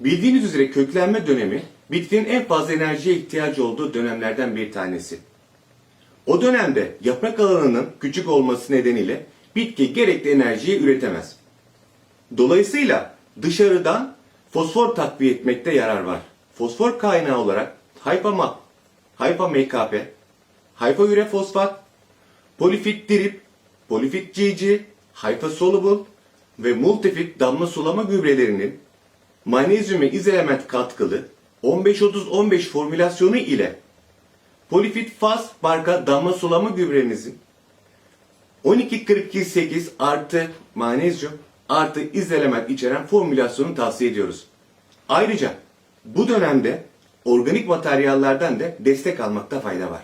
Bildiğiniz üzere köklenme dönemi bitkinin en fazla enerjiye ihtiyacı olduğu dönemlerden bir tanesi. O dönemde yaprak alanının küçük olması nedeniyle bitki gerekli enerjiyi üretemez. Dolayısıyla dışarıdan fosfor takviye etmekte yarar var. Fosfor kaynağı olarak hayfa, ma, hayfa MKP, hayfa üre fosfat, polifit dirip, polifit GG, hayfa soluble ve multifit damla sulama gübrelerinin magnezyum ve izoelement katkılı 15-30-15 formülasyonu ile Polifit Faz marka damla sulama gübremizin 12-42-8 artı magnezyum artı izoelement içeren formülasyonu tavsiye ediyoruz. Ayrıca bu dönemde organik materyallerden de destek almakta fayda var.